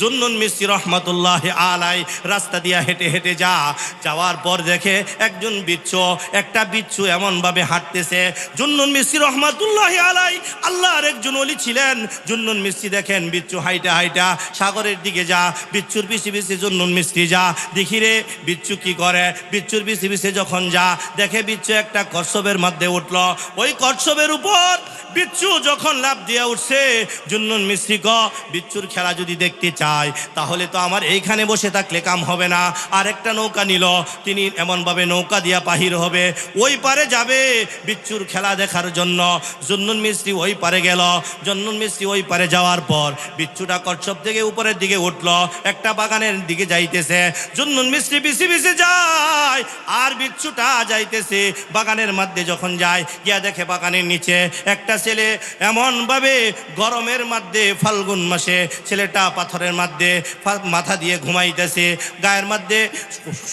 জুন্নুন মিস্ত্রি রহমতুল্লাহ আলাই রাস্তা দিয়া হেঁটে হেঁটে যা। যাওয়ার পর দেখে একজন বিচ্ছু, একটা বিচ্ছু এমনভাবে হাঁটতেছে। জুন্নুন মিস্ত্রি রহমতুল্লাহ আলাই আল্লাহর একজন অলি ছিলেন। জুন্নুন মিস্ত্রি দেখেন, বিচ্ছু হাইটা হাইটা, সাগরের দিকে যা, বিচ্ছুর পিছিয়ে পিছিয়ে জুন্নুন মিস্ত্রি যা। দেখি রে, বিচ্ছু কি করে? বিচ্ছুর পিছিয়ে পিছিয়ে যখন যা, দেখে বিচ্ছু একটা কচ্ছপের মধ্যে উঠল। ওই কচ্ছপের উপর বিচ্ছু যখন লাভ দিয়ে উঠছে, জুন্নুন মিস্ত্রি ক, বিচ্ছুর খেলা যদি দেখতে চায়, তাহলে তো আমার এইখানে বসে থাকলে কাম হবে না। আর একটা নৌকা নিল, তিনি এমনভাবে নৌকা দিয়া পাহির হবে। ওই পারে যাবে বিচ্ছুর খেলা দেখার জন্য। জুন্নুন মিস্ত্রি ওই পারে গেল। জন্নুন মিস্ত্রি ওই পারে যাওয়ার পর বিচ্ছুটা কচ্ছপ থেকে উপরের দিকে উঠল, একটা বাগানের দিকে যাইতেছে। জুন্নুন মিস্ত্রি বিসি বিসি যায়, আর বিচ্ছুটা যাইতেছে বাগানের মধ্যে যখন যায়, গিয়া দেখে বাগানের নিচে একটা ছেলে এমনভাবে গরমের মধ্যে ফাল্গুন মাসে ছেলেটা পাথরের মধ্যে মাথা দিয়ে ঘুমাইতেছে, গায়ের মধ্যে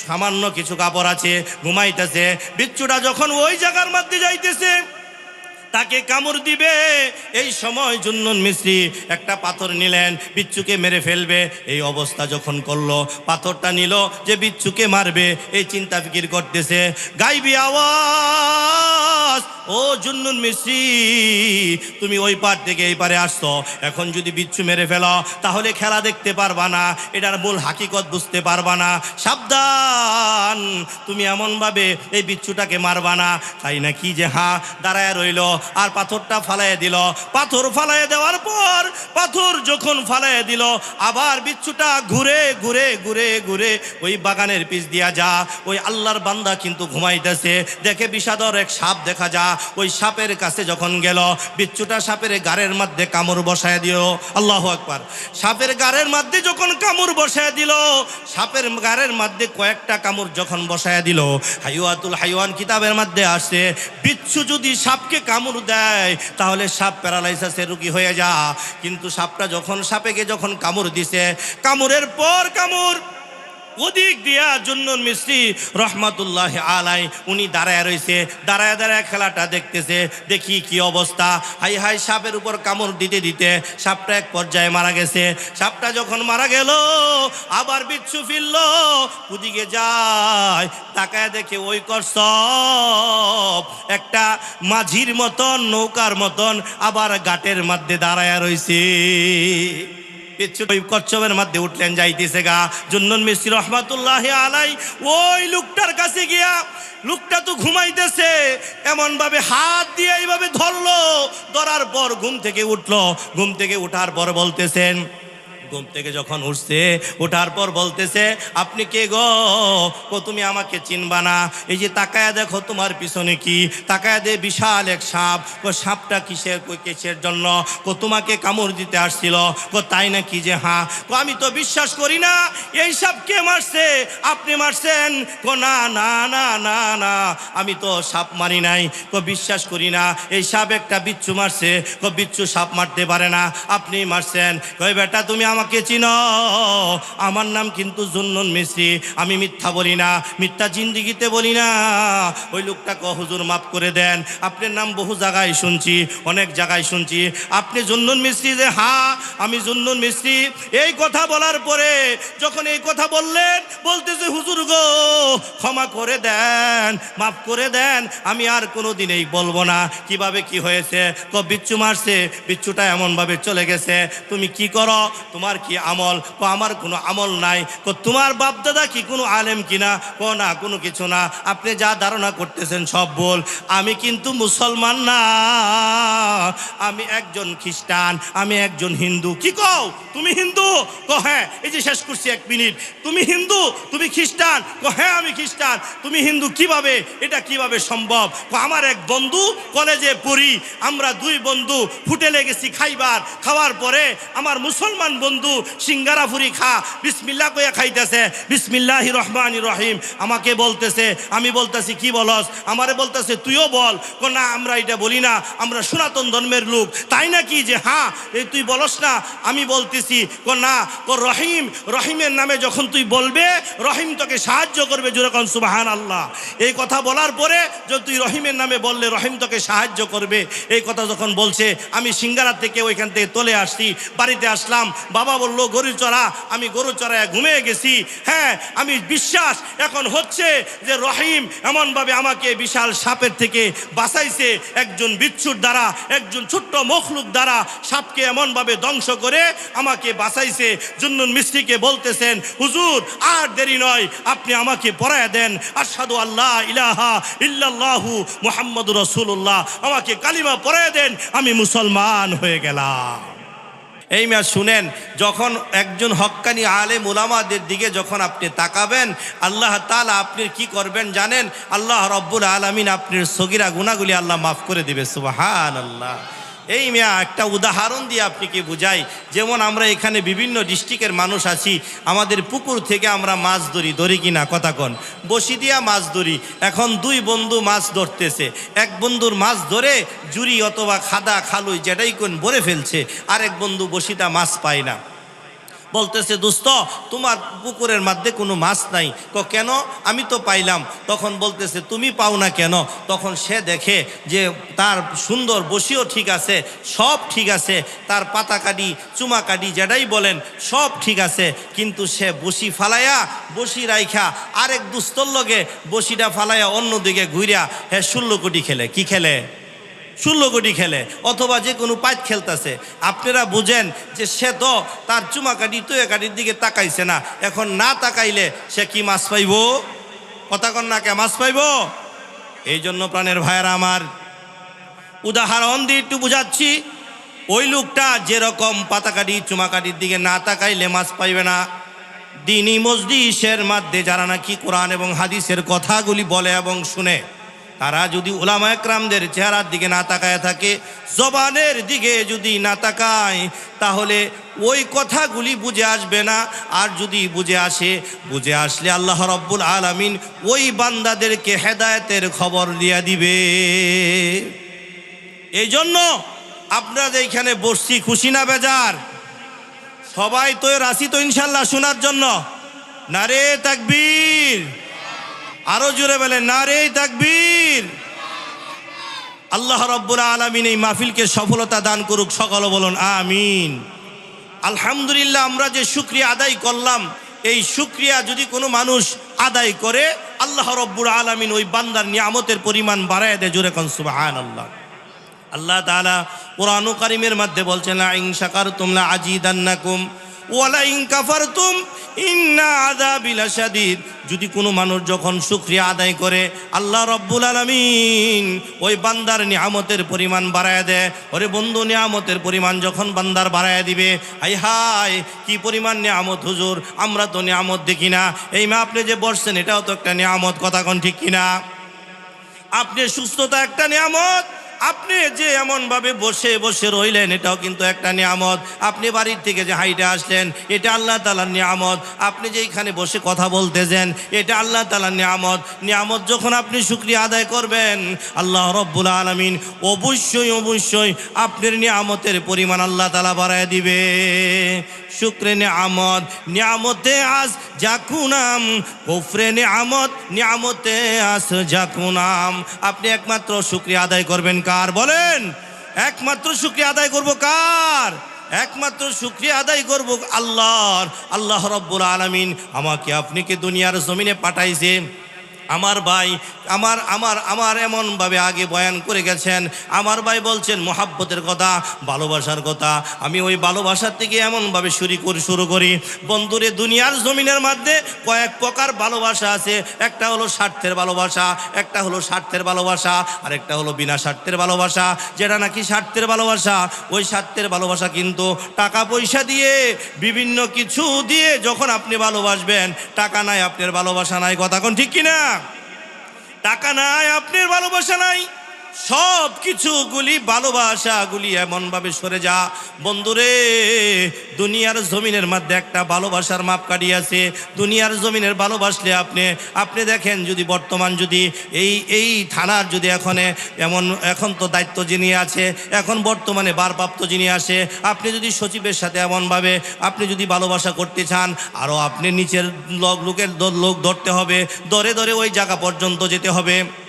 সামান্য কিছু কাপড় আছে, ঘুমাইতেছে। বিচ্ছুটা যখন ওই জায়গার মধ্যে যাইতেছে তাকে কামড় দিবে। এই সময় জুন্নুন মিস্ত্রি একটা পাথর নিলেন, বিচ্ছুকে মেরে ফেলবে। এই অবস্থা যখন করল, পাথরটা নিল যে বিচ্ছুকে মারবে। এই চিন্তা ফিকির করতেছে। গাইবি আওয়াজ, ও জুন্নুন মিস্ত্রি, তুমি ওই পার থেকে এই পারে আসছো। এখন যদি বিচ্ছু মেরে ফেলো, তাহলে খেলা দেখতে পারবা না। এটার মূল হাকিকত বুঝতে পারবা না। সাবধান, তুমি এমনভাবে এই বিচ্ছুটাকে মারবা না। তাই না কি যে হা, দাঁড়ায় রইল। আর পাথরটা ফালাইয়ে দিল। পাথর ফালাইয়ে দেওয়ার পর পাথর যখন ফালাইয়ে দিল, আবার বিচ্ছুটা ঘুরে ঘুরে ঘুরে ঘুরে ওই বাগানের পিছ দিয়া যা। ওই আল্লাহর বান্দা কিন্তু ঘুমাইতেছে। দেখে বিষাদর এক সাপ দেখা যা। ওই সাপের কাছে যখন গেল, বিচ্ছুটা সাপের গাড়ের মধ্যে কামড় বসায় দিল। আল্লাহ একবার সাপের গাড়ের মধ্যে যখন কামড় বসায় দিল, সাপের গাড়ের মধ্যে কয়েকটা কামড় যখন বসায় দিল, হাইওয়াতুল হাইওয়ান কিতাবের মধ্যে আসে, বিচ্ছু যদি সাপকে কামড় দেয়, তাহলে সাপ প্যারালাইসিসে রুগী হয়ে যা। কিন্তু সাপটা যখন সাপেকে যখন কামড় দিছে, কামড়ের পর কামড় ওদিক দিয়া জুন্নুন মিস্ত্রি রহমাতুল্লাহ আলাই, উনি দাঁড়ায় রয়েছে দাঁড়ায় দাঁড়ায় খেলাটা দেখতেছে, দেখি কি অবস্থা। হাই হাই, সাপের উপর কামড় দিতে দিতে সাপটা এক পর্যায়ে মারা গেছে। সাপটা যখন মারা গেল, আবার বিচ্ছু ফিরল, ওদিকে যায়, তাকায় দেখে ওই করসব একটা মাঝির মতন, নৌকার মতন আবার ঘাটের মধ্যে দাঁড়ায় রয়েছে কচ্ছপের উঠলেন গা। আলাই, ওই লোকটার কাছে গিয়া, লোকটা তো ঘুমাইতেছে, এমনভাবে হাত দিয়ে এইভাবে ধরলো, ধরার পর ঘুম থেকে উঠল। ঘুম থেকে উঠার পর বলতেছেন ঘুম থেকে যখন উঠছে ওঠার পর বলতেছে, আপনি কে গো? ও, তুমি আমাকে চিনবা না। এই যে তাকায়া দেখো তোমার পিছনে কি? তাকায়া দে বিশাল এক সাপ। ও, সাপটা কিসের, কই কিসের জন্য? ও তোমাকে কামড় দিতে আসছিল। ও তাই না কি যে হ্যাঁ ও আমি তো বিশ্বাস করি না। এই সাপ কে মারছে? আপনি মারছেন? কো, না না না না না। আমি তো সাপ মারি নাই। কো, বিশ্বাস করি না। এই সাপ একটা বিচ্ছু মারছে। কো, বিচ্ছু সাপ মারতে পারে না। আপনি মারছেন। কই বেটা, তুমি আমাকে চিনো। আমার নাম কিন্তু জুন্নুন মিস্ত্রি আমি মিথ্যা বলি না, মিথ্যা জিন্দিগিতে বলি না। ওই লোকটা ক হুজুর মাফ করে দেন। আপনার নাম বহু জায়গায় শুনছি, অনেক জায়গায় শুনছি। আপনি জুন্নুন মিস্ত্রি যে হ্যাঁ আমি জুন্নুন মিস্ত্রি এই কথা বলার পরে যখন এই কথা বললেন, বলতেছে, হুজুর গো, ক্ষমা করে দেন, মাফ করে দেন। আমি আর কোনো দিন এই বলব না। কীভাবে কি হয়েছে? ক বিচ্ছু মারছে, বিচ্ছুটা এমনভাবে চলে গেছে। তুমি কি করো? তোমার কি আমল? ক, আমার কোনো আমল নাই। ক, তোমার বাপদাদা কি কোনো আলেম কিনা? ক, না, কোনো কিছু না। আপনি যা ধারণা করতেছেন সব বল আমি কিন্তু মুসলমান না। আমি একজন খ্রিস্টান, আমি একজন হিন্দু। কি কও? তুমি হিন্দু? ক হ্যাঁ এই যে শেষ করছি এক মিনিট। তুমি হিন্দু? তুমি খ্রিস্টান? ক হ্যাঁ আমি খ্রিস্টান। তুমি হিন্দু কীভাবে? এটা কীভাবে সম্ভব? ক, আমার এক বন্ধু কলেজে পড়ি। আমরা দুই বন্ধু ফুটে গেছি খাইবার। খাওয়ার পরে আমার মুসলমান বন্ধু সিঙ্গারা ফুরি খা। বিসমিল্লা কইয়া খাইতেছে। বিসমিল্লাহ রহমান রহিম। আমাকে বলতেছে, আমি বলতেছি, কি বলস? আমারে বলতেছে, তুইও বল। না, আমরা এটা বলি না। আমরা সনাতন ধর্মের লোক। তাই নাকি যে হ্যাঁ এই তুই বলস না? আমি বলতেছি ক না। ক রহিম, রহিমের নামে যখন তুই বলবে, রহিম তোকে সাহায্য করবে যেরকম সুবাহান আল্লাহ এই কথা বলার পরে যে তুই রহিমের নামে বললে, রহিম তোকে সাহায্য করবে। এই কথা যখন বলছে, আমি সিঙ্গারা থেকে ওইখান থেকে চলে আসছি। বাড়িতে আসলাম, বাবা বাবা বলল গরু চড়া, আমি গরু চড়ায় ঘুমিয়ে গেছি। হ্যাঁ আমি বিশ্বাস, এখন হচ্ছে যে রহিম এমনভাবে আমাকে বিশাল সাপের থেকে বাঁচাইছে। একজন বিচ্ছুর দ্বারা, একজন ছোট্ট মখলুক দ্বারা সাপকে এমনভাবে ধ্বংস করে আমাকে বাঁচাইছে। জুন্নুন মিস্ত্রিকে বলতেছেন, হুজুর, আর দেরি নয়, আপনি আমাকে পড়ায় দেন। আসাদু আল্লাহ ইলাহা ইল্লাল্লাহু মুহাম্মদ রসুল্লাহ আমাকে কালিমা পড়ায় দেন, আমি মুসলমান হয়ে গেলাম। এই মেয়া, শুনেন, যখন একজন হক্কানি আলে মুলামাদের দিকে যখন আপনি তাকাবেন, আল্লাহ তালা আপনি কি করবেন জানেন? আল্লাহ রব্বুল আলমিন আপনার সগিরা গুণাগুলি আল্লাহ মাফ করে দেবে সুবাহান আল্লাহ এই মেয়া, একটা উদাহরণ দিয়ে আপনাকে কি বুঝাই। যেমন আমরা এখানে বিভিন্ন ডিস্ট্রিক্টের মানুষ আছি, আমাদের পুকুর থেকে আমরা মাছ ধরি ধরি কিনা কথা কন। বসি দিয়া মাছ ধরি, এখন দুই বন্ধু মাছ ধরতেছে। এক বন্ধুর মাছ ধরে জুরি অথবা খাদা, খালুই, যেটাই কোন, ভরে ফেলছে। আরেক বন্ধু বসিটা মাছ পায় না। বলতেছে, দোস্ত, তোমার পুকুরের মধ্যে কোনো মাছ নাই। তো কেন? আমি তো পাইলাম। তখন বলতেছে, তুমি পাও না কেন? তখন সে দেখে যে তার সুন্দর বসিও ঠিক আছে, সব ঠিক আছে, তার পাতা কাটি চুমা কাটি যেটাই বলেন, সব ঠিক আছে। কিন্তু সে বসি ফালাইয়া, বসি রাইখা আরেক দুস্তর লগে বসিটা ফালাইয়া অন্যদিকে ঘুরিয়া হ্যাঁ ষোলো কোটি খেলে। কি খেলে? কোটি খেলে, অথবা যে কোনো পাইত খেলতেছে। আপনারা বুঝেন যে সে তো তার চুমা কাটি তুয়ে কাটির দিকে তাকাইছে না। এখন না তাকাইলে সে কি মাছ পাইব? কথা কন না কে, মাছ পাইব? এই জন্য প্রাণের ভাইয়েরা আমার, উদাহরণ দিয়ে একটু বুঝাচ্ছি। ওই লোকটা যেরকম পাতাকাটি চুমাকাটির দিকে না তাকাইলে মাছ পাইবে না। দিনী মসজিষের মধ্যে যারা নাকি কোরআন এবং হাদিসের কথাগুলি বলে এবং শুনে তারা যদি ওলামা একরামদের চেহারার দিকে না তাকায় থাকে, জবানের দিকে যদি না তাকায়, তাহলে ওই কথাগুলি বুঝে আসবে না। আর যদি বুঝে আসে, বুঝে আসলে আল্লাহ রব্বুল আলামিন ওই বান্দাদেরকে হেদায়তের খবর দিয়া দিবে। এই জন্য আপনাদের এখানে বসছি, খুশি না বেজার? সবাই তো রাশি তো ইনশাল্লাহ শোনার জন্য। নারে তাকবীর। আরও জোরে বলে নারে তাকবীর। আল্লাহ রব্বুল আলমিন এই মাহফিলকে সফলতা দান করুক, সকল বলুন আমিন। আলহামদুলিল্লাহ, আমরা যে শুক্রিয়া আদায় করলাম, এই শুক্রিয়া যদি কোনো মানুষ আদায় করে, আল্লাহ রব্বুল আলমিন ওই বান্দার নিয়ামতের পরিমাণ বাড়ায় দেয়, জোরে কন সুবাহান আল্লাহ আল্লাহ তাআলা কোরআন কারিমের মধ্যে বলছেন শাকারতুম লা আজিদান্নাকুম ওয়ালা যদি কোনো মানুষ যখন শুকরিয়া আদায় করে, আল্লাহ রব্বুল আলামিন ওই বান্দার নিয়ামতের পরিমাণ বাড়ায় দেয়। ওরে বন্ধু, নিয়ামতের পরিমাণ যখন বান্দার বাড়ায় দিবে আই হাই, কি পরিমাণ নিয়ামত হুজুর, আমরা তো নিয়ামত দেখি না। এই মা আপনি যে বসছেন, এটাও তো একটা নিয়ামত, কথা কোন ঠিক কিনা? আপনি সুস্থতা একটা নিয়ামত আপনি যে এমনভাবে বসে বসে রইলেন, এটাও কিন্তু একটা নিয়ামত। আপনি বাড়ির থেকে যে হাইটে আসলেন, এটা আল্লাহ তালার নিয়ামত। আপনি যে এখানে বসে কথা বলতেছেন, এটা আল্লাহ তালার নিয়ামত। নিয়ামত যখন আপনি শুক্রিয়া আদায় করবেন, আল্লাহ রব্বুল আলমিন অবশ্যই অবশ্যই আপনার নিয়ামতের পরিমাণ আল্লাহ তালা বাড়ায় দিবে। শুক্রে নিয়ামত, নিয়ামতে আস জাকুনাম। কুফরে নিয়ামত, নিয়ামতে আস জাকুনাম। আপনি একমাত্র শুক্রিয়া আদায় করবেন কার? বলেন, একমাত্র শুক্রিয়া আদায় করব কার? একমাত্র শুক্রিয়া আদায় করব আল্লাহর। আল্লাহ রব্বুল আলমিন আমাকে আপনি কি দুনিয়ার জমিনে পাঠাইছে আমার ভাই, আমার আমার আমার এমনভাবে আগে বয়ান করে গেছেন। আমার ভাই বলছেন, মোহাব্বতের কথা, ভালোবাসার কথা। আমি ওই ভালোবাসার থেকে এমনভাবে শুরু করি শুরু করি। বন্ধুরে, দুনিয়ার জমিনের মধ্যে কয়েক প্রকার ভালোবাসা আছে। একটা হলো স্বার্থের ভালোবাসা, একটা হলো স্বার্থের ভালোবাসা আর একটা হলো বিনা স্বার্থের ভালোবাসা। যেটা নাকি স্বার্থের ভালোবাসা, ওই স্বার্থের ভালোবাসা কিন্তু টাকা পয়সা দিয়ে, বিভিন্ন কিছু দিয়ে যখন আপনি ভালোবাসবেন, টাকা নাই, আপনার ভালোবাসা নাই। কথা কোন ঠিক কিনা? টাকা নাই আপনার ভালোবাসা নাই। সব কিছুগুলি ভালোবাসাগুলি এমনভাবে সরে যা। বন্ধুরে, দুনিয়ার জমিনের মধ্যে একটা ভালোবাসার মাপ আছে। দুনিয়ার জমিনের ভালোবাসলে আপনি আপনি দেখেন যদি বর্তমান যদি এই এই থানার যদি এখন এমন, এখন তো দায়িত্ব যিনি আছে, এখন বর্তমানে বারপ্রাপ্ত যিনি আসে, আপনি যদি সচিবের সাথে এমনভাবে আপনি যদি ভালোবাসা করতে চান, আরও আপনি নিচের লোক, লোকের লোক ধরতে হবে দরে দরে ওই জায়গা পর্যন্ত যেতে হবে।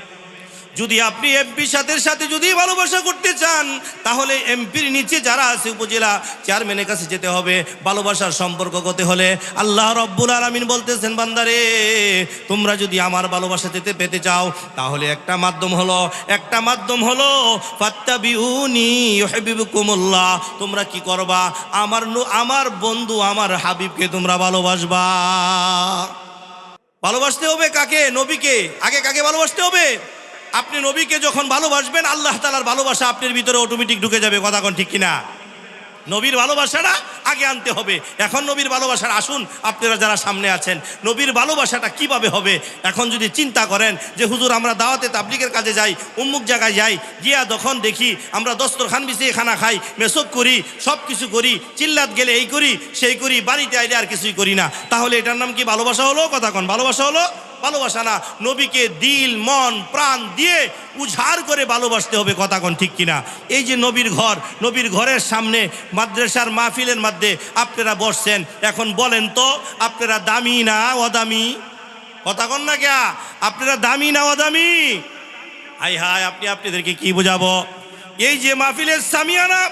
যদি আপনি এমপির সাথে সাথে যদি ভালোবাসা করতে চান, তাহলে এমপির নিচে যারা আছে উপজেলা চেয়ারম্যানের কাছে যেতে হবে। ভালোবাসার সম্পর্ক করতে হলে আল্লাহ রব্বুল আলমিন বলতেছেন, বান্দারে, তোমরা যদি আমার ভালোবাসা যেতে পেতে চাও, তাহলে একটা মাধ্যম হলো, একটা মাধ্যম হলো, ফাত্তাবিউনি ইউহিব্বুকুমুল্লাহ। তোমরা কি করবা? আমার আমার বন্ধু, আমার হাবিবকে তোমরা ভালোবাসবা। ভালোবাসতে হবে কাকে? নবীকে। আগে কাকে ভালোবাসতে হবে? আপনি নবীকে যখন ভালোবাসবেন, আল্লাহ তালার ভালোবাসা আপনার ভিতরে অটোমেটিক ঢুকে যাবে, কথা কোন ঠিক কিনা? নবীর ভালোবাসাটা আগে আনতে হবে। এখন নবীর ভালোবাসার আসুন, আপনারা যারা সামনে আছেন, নবীর ভালোবাসাটা কীভাবে হবে? এখন যদি চিন্তা করেন যে, হুজুর, আমরা দাওয়াতে তাবলিগের কাজে যাই, উম্মুক জায়গায় যাই, গিয়া তখন দেখি, আমরা দস্তরখান বিছিয়ে খানা খাই, মেসক করি সব কিছু করি, চিল্লাত গেলে এই করি, সেই করি, বাড়িতে আইলে আর কিছুই করি না। তাহলে এটার নাম কি ভালোবাসা হলো? কথা কন, ভালোবাসা হলো? ভালোবাসা না, নবীকে দিল, মন, প্রাণ দিয়ে উঝাড় করে ভালোবাসতে হবে কথা কোন ঠিক কিনা? এই যে নবীর ঘর, নবীর ঘরের সামনে মাদ্রাসার মাহফিলের মধ্যে আপনারা বসছেন, এখন বলেন তো, আপনারা দামি না অদামি? কথা কন না ক্যা আপনারা দামি না অদামি? হাই হাই, আপনি আপনাদেরকে কি বোঝাবো? এই যে মাহফিলের সামিয়ানা,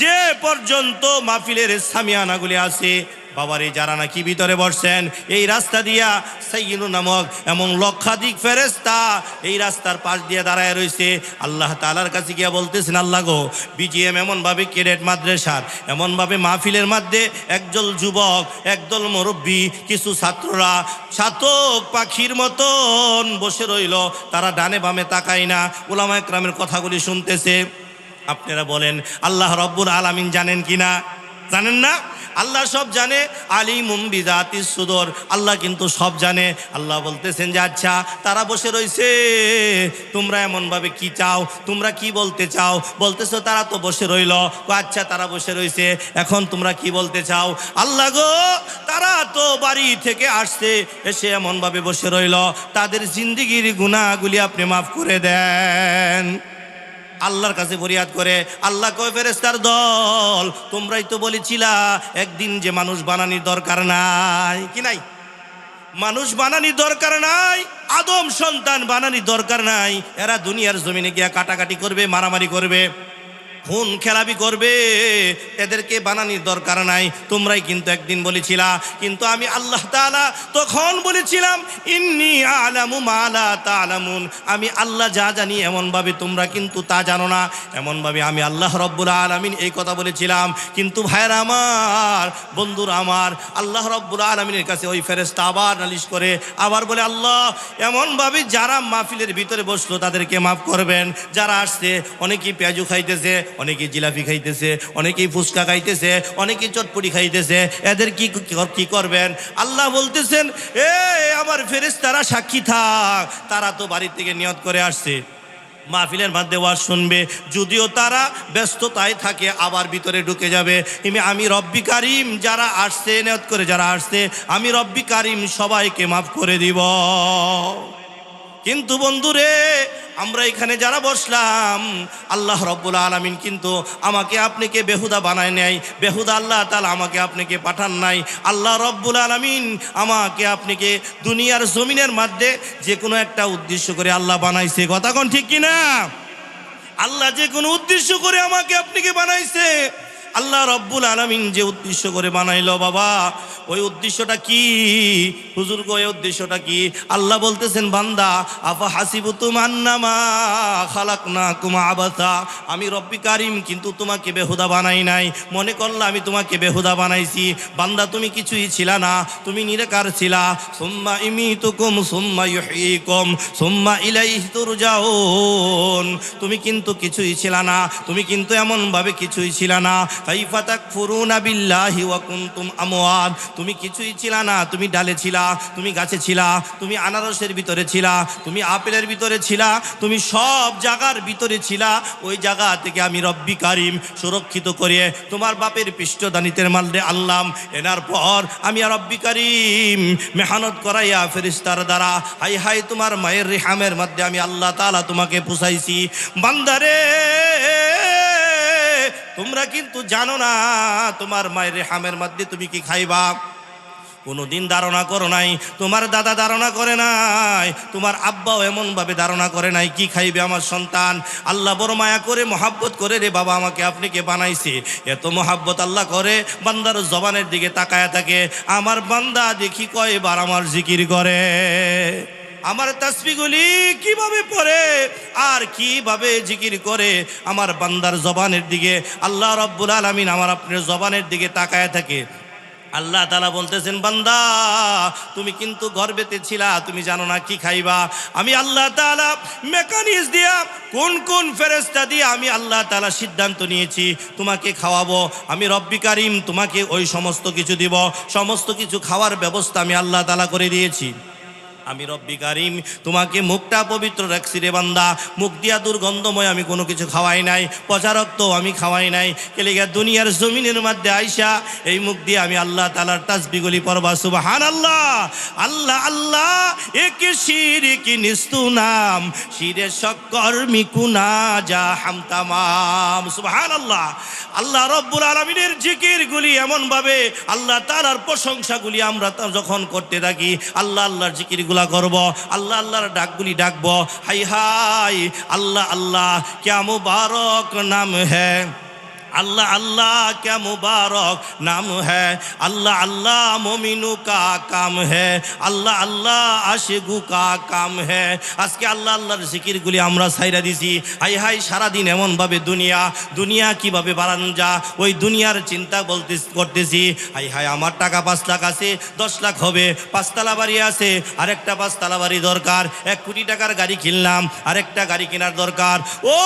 যে পর্যন্ত মাহফিলের সামিয়ানাগুলি আছে বাবারে যারা নাকি ভিতরে বসছেন, এই রাস্তা দিয়া সাইয়িনু নামক এমন লক্ষাধিক ফেরেস্তা এই রাস্তার পাশ দিয়ে দাঁড়ায় রয়েছে আল্লাহ তালার কাছে গিয়া বলতেছেন, আল্লাহ গো বিজিএম এমনভাবে কেডেট মাদ্রাসার, এমনভাবে মাহফিলের মধ্যে একদল যুবক, একদল মুরব্বী, কিছু ছাত্ররা ছাতক পাখির মতন বসে রইল। তারা ডানে বামে তাকায় না। ওলামা একরামের কথাগুলি শুনতেছে। আপনারা বলেন, আল্লাহ রব্বুল আলামিন জানেন কি না জানেন না? আল্লাহ সব জানে আলী মুম্বিদাতি সুদর। আল্লাহ কিন্তু সব জানে। আল্লাহ বলতেছেন যে আচ্ছা তারা বসে রইছে। তোমরা এমনভাবে কি চাও? তোমরা কি বলতে চাও? বলতেছো, তারা তো বসে রইল। আচ্ছা তারা বসে রইছে। এখন তোমরা কি বলতে চাও? আল্লাহ গো, তারা তো বাড়ি থেকে আসছে, এসে এমনভাবে বসে রইল। তাদের জিন্দিগির গুণাগুলি আপনি মাফ করে দেন। আল্লাহর কাছে ফরিয়াদ করে, আল্লাহ কয় ফেরেস্তার দল, তোমরাই তো বলেছিলা, একদিন যে মানুষ বানানির দরকার নাই। কি নাই? মানুষ বানানির দরকার নাই, আদম সন্তান বানানির দরকার নাই, এরা দুনিয়ার জমিনে গিয়া কাটাকাটি করবে, মারামারি করবে। খুন খেলাবি করবে, এদেরকে বানানির দরকার নাই। তোমরাই কিন্তু একদিন বলেছিলা, কিন্তু আমি আল্লাহ তাআলা তখন বলেছিলাম, ইন্নি আলামু মালা তালামুন আমি আল্লাহ যা জানি এমনভাবে তোমরা কিন্তু তা জানো না। এমনভাবে আমি আল্লাহ রব্বুল আলমিন এই কথা বলেছিলাম। কিন্তু ভাইয়ের আমার, বন্ধুর আমার, আল্লাহ রব্বুল আলমিনের কাছে ওই ফেরেস্তা আবার নালিশ করে, আবার বলে, আল্লাহ, এমনভাবে যারা মাহফিলের ভিতরে বসল তাদেরকে মাফ করবেন। যারা আসছে, অনেকেই পেঁয়াজু খাইতেছে অনেকেই জিলাপি খাইতেছে, অনেকেই ফুচকা খাইতেছে, অনেকেই চটপটি খাইতেছে। এদের কি কি করবেন? আল্লাহ বলতেছেন, এ, আমার ফেরেস তারা সাক্ষী থাক, তারা তো বাড়ির থেকে নিয়ত করে আসছে। মাহফিলের মধ্যে ওয়াজ শুনবে, যদিও তারা ব্যস্ততায় থাকে, আবার ভিতরে ঢুকে যাবে। আমি রব্বি কারিম, যারা আসছে, নিয়ত করে যারা আসছে, আমি রব্বি কারিম সবাইকে মাফ করে দিব। কিন্তু বন্ধুরে, আমরা এখানে যারা বসলাম, আল্লাহ রব্বুল আলমিন কিন্তু আমাকে আপনাকে বেহুদা বানায় নেয় বেহুদা আল্লাহ তালা আমাকে আপনাকে পাঠান নাই। আল্লাহ রব্বুল আলমিন আমাকে আপনাকে দুনিয়ার জমিনের মধ্যে যে কোনো একটা উদ্দেশ্য করে আল্লাহ বানাইছে। কথা কোন ঠিক কিনা? আল্লাহ যে কোনো উদ্দেশ্য করে আমাকে আপনাকে বানাইছে। আল্লাহ রব্বুল আলমিন যে উদ্দেশ্য করে বানাইলো বাবা, ওই উদ্দেশ্যটা কি? হুজুর গো ওই উদ্দেশ্যটা কি? আল্লাহ বলতেছেন, বান্দা, আফা হাসিবু তুমান্নামা খালাক না কুমা আবাসা। আমি রব্বি কারিম, কিন্তু তোমাকে বেহুদা বানাই নাই। মনে করলে আমি তোমাকে বেহুদা বানাইছি। বান্দা, তুমি কিছুই ছিলা না, তুমি নিরেকার ছিলা। সুম্মা ইমি তুকুম সুম্মা ইউহিকুম সুম্মা ইলাইহি তুরজাউন। তুমি কিন্তু কিছুই ছিলা না, তুমি কিন্তু এমন ভাবে কিছুই ছিলা না। কাইফা তাকফুরুনা বিল্লাহি ওয়া কুনতুম আমওয়াত। তুমি কিছুই ছিলা না, তুমি ডালে ছিলা, তুমি গাছে ছিলা, তুমি আনারসের ভিতরে ছিলা, তুমি আপেলের ভিতরে ছিলা, তুমি সব জায়গার ভিতরে ছিলা। ওই জায়গা থেকে আমি রব্বি কারিম সুরক্ষিত করে তোমার বাপের পৃষ্ঠদানিতের মালদে আল্লাম এনার পর আমি রব্বি কারিম মেহনত করাইয়া ফেরিস্তার দ্বারা হাই হাই তোমার মায়ের রেহামের মধ্যে আমি আল্লাহ তাআলা তোমাকে পুষাইছি। বান্দারে! তোমরা কিন্তু জানো না, তোমার মায়ের হামের মধ্যে তুমি কি খাইবা? কোনো দিন ধারণা করো নাই, তোমার দাদা ধারণা করে নাই, তোমার আব্বাও এমনভাবে ধারণা করে নাই, কি খাইবে আমার সন্তান? আল্লাহ বড় মায়া করে, মহাব্বত করে রে বাবা, আমাকে আপনি কে বানাইছে? এত মহাব্বত আল্লাহ করে, বান্দার জবানের দিকে তাকায় থাকে, আমার বান্দা দেখি কয়বার আমার জিকির করে। আমার তাসবিগুলি কীভাবে পড়ে আর কীভাবে জিকির করে আমার বান্দার জবানের দিকে আল্লাহ রব্বুল আলমিন আমার আপনার জবানের দিকে তাকায় থাকে। আল্লাহ তালা বলতেছেন, বান্দা, তুমি কিন্তু গর্বেতে ছিলা, তুমি জানো না কি খাইবা। আমি আল্লাহ তালা মেকানিজ দিয়া কোন কোন ফেরেস্তা দিয়ে আমি আল্লাহ তালা সিদ্ধান্ত নিয়েছি, তোমাকে খাওয়াবো। আমি রব্বি কারিম, তোমাকে ওই সমস্ত কিছু দিব। সমস্ত কিছু খাওয়ার ব্যবস্থা আমি আল্লাহ তালা করে দিয়েছি। আমি রব্বি কারিম, তোমাকে মুখটা পবিত্র রাখছি রে বান্দা। মুখ দিয়া দুর্গন্ধময় আমি কোনো কিছু খাওয়াই নাই, পচা রক্ত আমি খাওয়াই নাই। কেলিগা দুনিয়ার জমিনের মধ্যে আইসা, এই মুখ দিয়ে আমি আল্লাহ তালার তাসবিগুলি পড়বা সুবাহান আল্লাহ আল্লাহ আল্লাহ একে শির কি নিস্তু নাম। শিরে শক্কর মিকুনা যা হামতামাম সুবাহান আল্লাহ আল্লাহ রব্বুল আলমিনের জিকিরগুলি এমনভাবে আল্লাহ তালার প্রশংসাগুলি আমরা যখন করতে থাকি, আল্লাহ, আল্লাহর জিকিরগুলা করব আল্লাহ আল্লাহর ডাকগুলি ডাকবো হাই হাই আল্লাহ আল্লাহ ক্যা মুবারক নাম হ্যাঁ अल्लाह अल्लाह क्या मुबारक नाम है अल्लाह अल्लाह मोमिनू का काम है আল্লাহ আল্লাহ আশেগু কা কাম হে আজকে আল্লাহ আল্লাহর জিকিরগুলি আমরা সাইরা দিছি হাই হাই সারাদিন এমনভাবে দুনিয়া দুনিয়া কিভাবে বাড়ানো যা ওই দুনিয়ার চিন্তা বলতে করতেছি হাই হাই আমার টাকা পাঁচ লাখ আছে দশ লাখ হবে পাঁচতলা বাড়ি আছে আরেকটা পাঁচতলা বাড়ি দরকার এক কোটি টাকার গাড়ি কিনলাম আরেকটা গাড়ি কেনার দরকার ও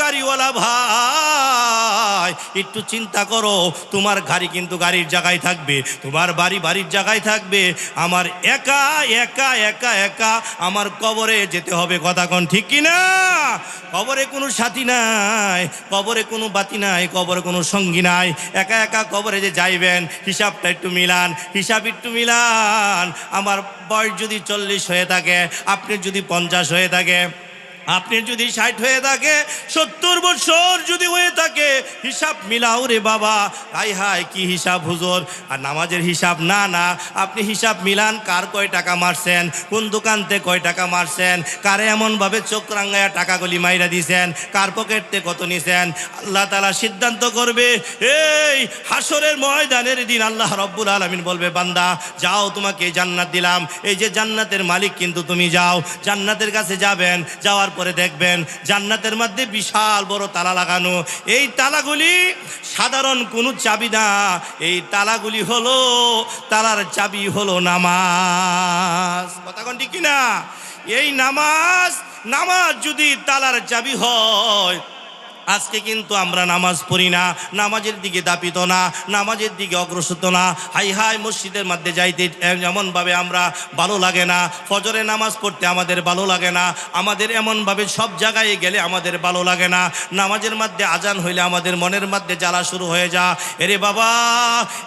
গাড়িওয়ালা ভাই একটু চিন্তা করো, তোমার গাড়ি কিন্তু গাড়ির জায়গায় থাকবে, তোমার বাড়ি বাড়ির জায়গায় থাকবে, আমার একা একা একা একা আমার কবরে যেতে হবে, কথা কোন ঠিক কি না কবরে কোনো সাথী নাই, কবরে কোনো বাতি নাই, কবরে কোনো সঙ্গী নাই, একা একা কবরে যে যাইবেন, হিসাবটা একটু মিলান, হিসাব একটু মিলান, আমার বয়স যদি চল্লিশ হয়ে থাকে, আপনি যদি পঞ্চাশ হয়ে থাকে আপনি যদি ষাট হয়ে থাকে, সত্তর বছর যদি হয়ে থাকে, হিসাব মিলাও রে বাবা। হাই হাই, কি হিসাব হুজুর? আর নামাজের হিসাব না না। আপনি হিসাব মিলান, কার কয় টাকা মারছেন? কোন দোকানতে কয় টাকা মারছেন? কারে এমনভাবে চোখ রাঙ্গায়া টাকাগুলি মাইরা দিছেন? কার পকেটতে কত নিছেন? আল্লাহ তালা সিদ্ধান্ত করবে, এই হাসরের ময়দানের দিন আল্লাহ রব্বুল আলমিন বলবে, বান্দা, যাও, তোমাকে জান্নাত দিলাম। এই যে জান্নাতের মালিক কিন্তু তুমি যাও। জান্নাতের কাছে যাবেন, যাওয়ার পরে দেখবেন, জান্নাতের মধ্যে বিশাল বড় তালা লাগানো। এই তালাগুলি সাধারণ কোনো চাবি না, এই তালাগুলি হলো, তালার চাবি হলো নামাজ। কথা ঠিক কিনা? এই নামাজ নামাজ যদি তালার চাবি হয় আজকে কিন্তু আমরা নামাজ পড়ি না, নামাজের দিকে দাপিত না, নামাজের দিকে অগ্রসর না। হাই হাই মসজিদের মধ্যে যাইতে এমনভাবে আমরা ভালো লাগে না। ফজরে নামাজ পড়তে আমাদের ভালো লাগে না। আমাদের এমনভাবে সব জায়গায় গেলে আমাদের ভালো লাগে না। নামাজের মধ্যে আজান হইলে আমাদের মনের মধ্যে জ্বালা শুরু হয়ে যা এরে বাবা,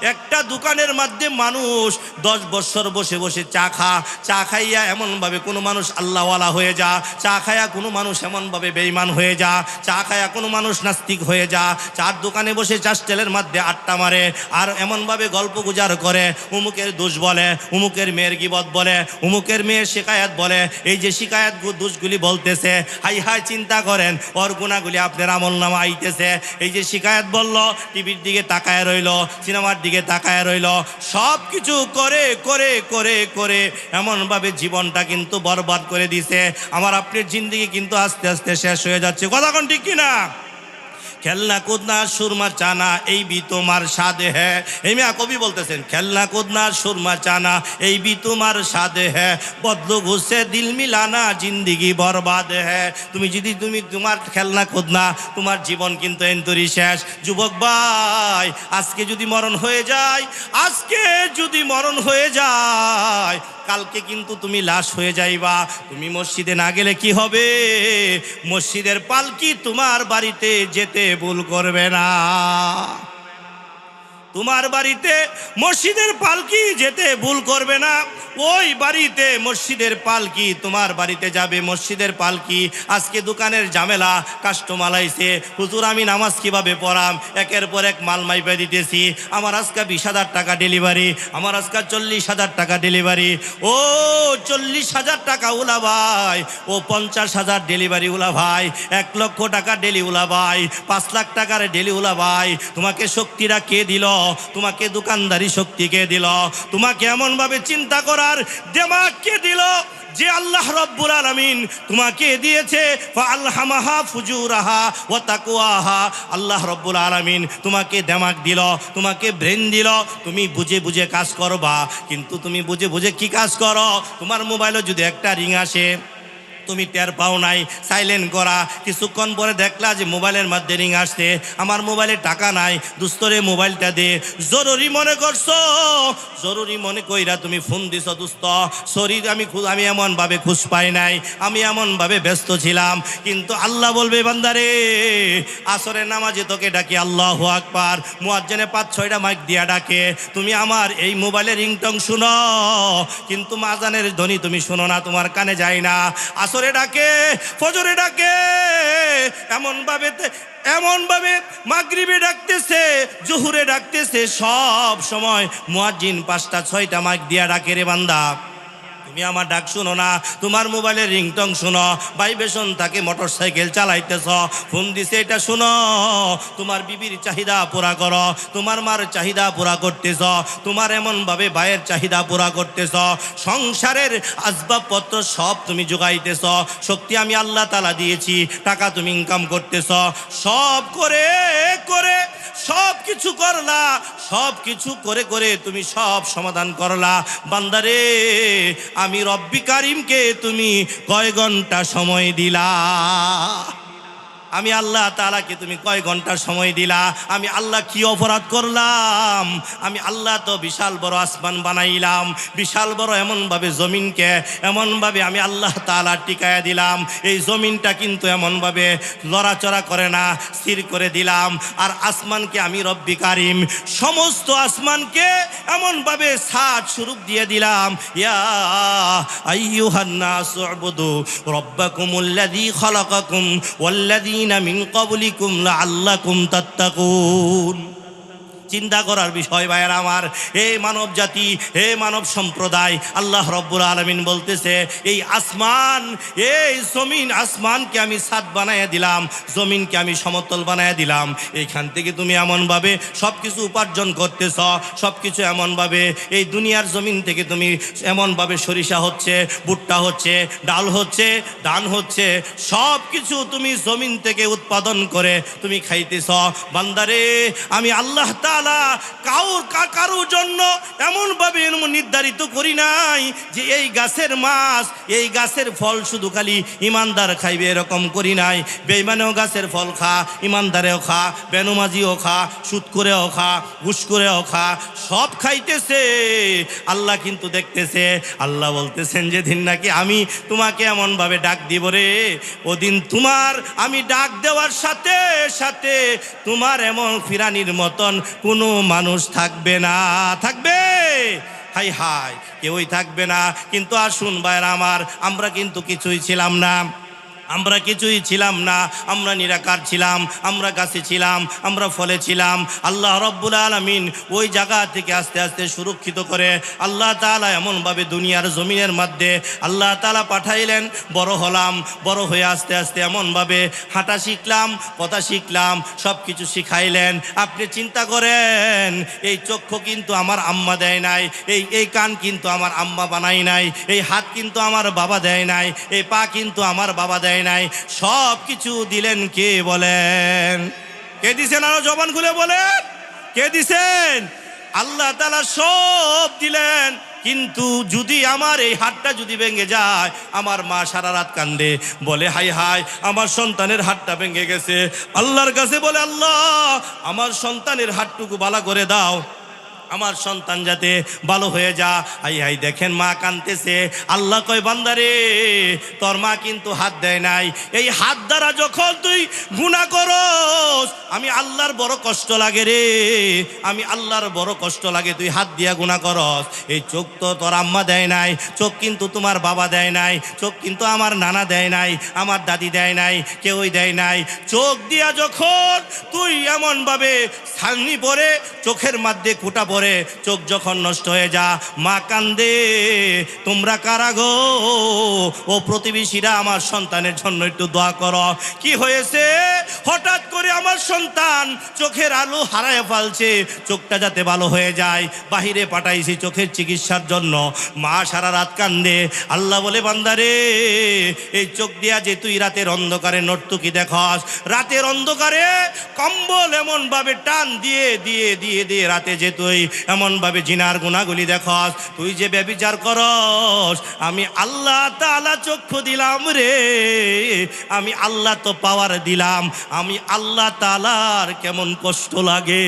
একটা দোকানের মধ্যে মানুষ দশ বছর বসে বসে চা খা, চা খাইয়া এমনভাবে কোনো মানুষ আল্লাহওয়ালা হয়ে যা, চা খাইয়া কোনো মানুষ এমনভাবে বেইমান হয়ে যা, চা খাইয়া কোনো মানুষ নাস্তিক হয়ে যা। চার দোকানে বসে তেলের মধ্যে আটটা মারে। আর এমনভাবে গল্প গুজার করে, উমুকের দোষ বলে, উমুকের মেয়ের গিবত বলে, উমুকের মেয়ের শিকায়াত বলে। এই যে শিকায়াত দোষগুলি বলতেছে, হাই হাই চিন্তা করেন, ওর গুণাগুলি আপনার আমল নামা আইতেছে। এই যে শিকায়াত বলল, টিভির দিকে তাকায় রইল, সিনেমার দিকে তাকায় রইল। সব কিছু করে করে করে করে এমনভাবে জীবনটা কিন্তু বরবাদ করে দিছে। আমার আপনার জিন্দিগি কিন্তু আস্তে আস্তে শেষ হয়ে যাচ্ছে। কথা কোন ঠিক কিনা? খেলনা কুদনা সুরমা চানা, এই বি তোমার স্বাদে হ্যাঁ এই মিয়া কবি বলতেছেন, খেলনা কুদনা সুরমা চানা, এই বি তোমার স্বাদে হ্যাঁ বদলো ঘুষে দিল মিলানা, জিন্দিগি বরবাদ হ্যাঁ তুমি যদি তুমি তোমার খেলনা কুদনা, তোমার জীবন কিন্তু এন্তরি শেষ। যুবক ভাই, আজকে যদি মরণ হয়ে যায়, আজকে যদি মরণ হয়ে যায় কালকে কিন্তু তুমি লাশ হয়ে যাইবা। তুমি মসজিদে না গেলে কি হবে? মসজিদের পালকি তোমার বাড়িতে যেতে ভুল করবে না। তোমার বাড়িতে মসজিদের পালকি যেতে ভুল করবে না। ওই বাড়িতে মসজিদের পালকি, তোমার বাড়িতে যাবে মসজিদের পালকি। আজকে দোকানের ঝামেলা কাস্টমার আইসে হুজুর, আমি নামাজ কীভাবে পড়াম? একের পর এক মাল মাইপে দিতেছি। আমার আজকে বিশ হাজার টাকা ডেলিভারি আমার আজকে চল্লিশ হাজার টাকা ডেলিভারি ও, চল্লিশ হাজার টাকা উলা ভাই, ও পঞ্চাশ হাজার ডেলিভারি উলা ভাই, এক লক্ষ টাকা ডেলি উলা ভাই, পাঁচ লাখ টাকার ডেলি উলা ভাই। তোমাকে শক্তিরা কে দিল? তোমাকে দোকানদারি শক্তি কে দিল? তোমাকে এমনভাবে চিন্তা করার দেমাগ কে দিল? যে আল্লাহ রব্বুল আলামিন তোমাকে দিয়েছে আল্লাহামাহা ফুজুরাহা ও তাকুয়াহা আল্লাহ রব্বুল আলামিন তোমাকে দেমাগ দিল, তোমাকে ব্রেন দিল, তুমি বুঝে বুঝে কাজ করবা, কিন্তু তুমি বুঝে বুঝে কি কাজ করো? তোমার মোবাইলে যদি একটা রিং আসে তুমি টের পাও নাই। সাইলেন্ট করা কিছুক্ষণ পরে দেখলা যে মোবাইলের মধ্যে রিং আসছে। আমার মোবাইলে টাকা নাই। দুস্তরে মোবাইলটা দে। জরুরি মনে করছ? জরুরি মনে কইরা তুমি ফোন দিছ, দুস্ত। শরীর আমি আমি এমনভাবে খুশ পাই নাই। আমি এমনভাবে ব্যস্ত ছিলাম। কিন্তু আল্লাহ বলবে, বান্দারে, আসরের নামাজে তোকে ডাকি আল্লাহ আকবার। মুয়াজ্জেনে পাঁচ, ছয়টা মাইক দিয়া ডাকে। তুমি আমার এই মোবাইলের রিংটং শুনো। কিন্তু মাজানের ধ্বনি তুমি শুনো না, তোমার কানে যায় না। আসরে ডাকে, ফজরে ডাকে। এমন এমনভাবে এমন ভাবে মাগরিবে ডাকতেছে, জহুরে ডাকতেছে, সব সময় মুয়াজ্জিন পাঁচটা, ছয়টা মাইক দিয়া ডাকে রে বান্দা। তুমি আমার ডাক শুনো না, তোমার মোবাইলের রিংটং শুনো ভাইবেশন থাকে মোটর সাইকেল চালাইতেছ, ফোন দিছে এটা শুনো, তোমার বিবির চাহিদা পুরা করো, তোমার মার চাহিদা পুরা করতেছ, তোমার এমনভাবে ভাইয়ের চাহিদা পুরা করতেছ, সংসারের আসবাবপত্র সব তুমি যোগাইতেছ শক্তি আমি আল্লাহ তালা দিয়েছি, টাকা তুমি ইনকাম করতেছ, সব করে করে, সব কিছু করলা, সব কিছু করে করে তুমি সব সমাধান করলা। বান্দারে আমি রব্বি কারিমকে তুমি কয় ঘণ্টা সময় দিলা? আমি আল্লাহ তালাকে তুমি কয় ঘণ্টা সময় দিলা? আমি আল্লাহ কি অপরাধ করলাম? আমি আল্লাহ তো বিশাল বড় আসমান বানাইলাম। বিশাল বড় এমনভাবে জমিনকে, এমনভাবে আমি আল্লাহ তালা টিকায় দিলাম। এই জমিনটা কিন্তু এমনভাবে লড়াচড়া করে না, স্থির করে দিলাম। আর আসমানকে আমি রব্বি কারিম, সমস্ত আসমানকে এমনভাবে সাত স্বরূপ দিয়ে দিলাম। ইয়া আইয়ুহান্নাসু উবুদু রাব্বাকুমুল্লাযী খালাকাকুম الذين من قبلكم لعلكم تتقون. চিন্তা করার বিষয় ভাইয়ের আমার। হে মানব জাতি, হে মানব সম্প্রদায়, আল্লাহ রব্বুল আলমিন বলতেছে, এই আসমান, এই জমিন আসমানকে আমি সাত বানাইয়া দিলাম, জমিনকে আমি সমতল বানাইয়া দিলাম। এইখান থেকে তুমি এমনভাবে সব কিছু উপার্জন করতেছ সব কিছু এমনভাবে এই দুনিয়ার জমিন থেকে তুমি এমনভাবে সরিষা হচ্ছে, ভুট্টা হচ্ছে, ডাল হচ্ছে, ধান হচ্ছে সব কিছু তুমি জমিন থেকে উৎপাদন করে তুমি খাইতেছ। বান্দারে, আমি আল্লাহ তাআলা কাউর জন্য নির্ধারিত করি নাই যে এই গাছের মাছ, এই গাছের ফল শুধু খালি ইমানদার খাইবে এরকম করি নাই। বেইমানেও গাছের ফল খা, ইমানদারেও খা, বেনুমাজিও খা সুদ করেও খা ঘুষ করেও খা, সব খাইতেছে। আল্লাহ কিন্তু দেখতেছে, আল্লাহ বলতেছেন যেদিন নাকি আমি তোমাকে এমনভাবে ডাক দিব রে, ওদিন তোমার আমি ডাক দেওয়ার সাথে সাথে তোমার এমন ফিরানির মতন কোনো মানুষ থাকবে না। থাকবে? হাই হাই, কেউই থাকবে না। কিন্তু আর ভাইরা আমার, আমরা কিন্তু কিছুই ছিলাম না। আমরা কিছুই ছিলাম না, আমরা নিরাকার ছিলাম, আমরা গাছে ছিলাম, আমরা ফলে ছিলাম। আল্লাহ রব্বুল আলমিন ওই জায়গা থেকে আস্তে আস্তে সুরক্ষিত করে আল্লাহ তালা এমনভাবে দুনিয়ার জমিনের মধ্যে আল্লাহ তালা পাঠাইলেন, বড় হলাম, বড় হয়ে আস্তে আস্তে এমনভাবে হাঁটা শিখলাম, কথা শিখলাম সব কিছু শিখাইলেন। আপনি চিন্তা করেন, এই চক্ষু কিন্তু আমার আম্মা দেয় নাই, এই এই কান কিন্তু আমার আম্মা বানাই নাই, এই হাত কিন্তু আমার বাবা দেয় নাই, এই পা কিন্তু আমার বাবা দেয় নাই। সব কিছু দিলেন কে বলেন? কে দিছেন? আরও জবান খুলে বলেন। কে দিছেন? আল্লাহ তালা সব দিলেন। কিন্তু যদি আমার এই হাতটা যদি ভেঙে যায়, আমার মা সারা রাত কান্দে। বলে হাই হাই আমার সন্তানের হাতটা ভেঙে গেছে। আল্লাহর কাছে বলে, আল্লাহ, আমার সন্তানের হাতটুকু বালা করে দাও। আমার সন্তান যাতে ভালো হয়ে যা। আই আই দেখেন মা কানতেছে আল্লাহ কয় বান্দারে তোর মা কিন্তু হাত দেয় নাই। এই হাত দ্বারা যখন তুই গুণা করস, আমি আল্লাহর বড় কষ্ট লাগে রে। আমি আল্লাহর বড় কষ্ট লাগে তুই হাত দিয়া গুণা করস। এই চোখ তো তোর আম্মা দেয় নাই, চোখ কিন্তু তোমার বাবা দেয় নাই, চোখ কিন্তু আমার নানা দেয় নাই, আমার দাদি দেয় নাই, কেউই দেয় নাই। চোখ দিয়া যখন তুই এমনভাবে ছালনি পরে, চোখের মধ্যে কুটা পরে, চোখ যখন নষ্ট হয়ে যা, মা কান্দে, তোমরা কারা গো? ও প্রতিবেশীরা আমার সন্তানের জন্য একটু দোয়া করো। কি হয়েছে? হঠাৎ করে আমার সন্তান চোখের আলো হারায় ফেলছে, চোখটা যাতে ভালো হয়ে যায়, বাহিরে পাঠাইছি চোখের চিকিৎসার জন্য। মা সারা রাত কান্দে, আল্লাহ বলে বান্দারে এই চোখ দিয়া যে তুই রাতের অন্ধকারে নর্তুকি দেখস? রাতের অন্ধকারে কম্বল এমন ভাবে টান দিয়ে দিয়ে দিয়ে দিয়ে রাতে যে তুই এমনভাবে জিনার গুণাগুলি দেখস। তুই যে ব্যবিচার করস, আমি আল্লাহ তালা চক্ষু দিলাম রে। আমি আল্লাহ তো পাওয়ার দিলাম। আমি আল্লাহ তালার কেমন কষ্ট লাগে।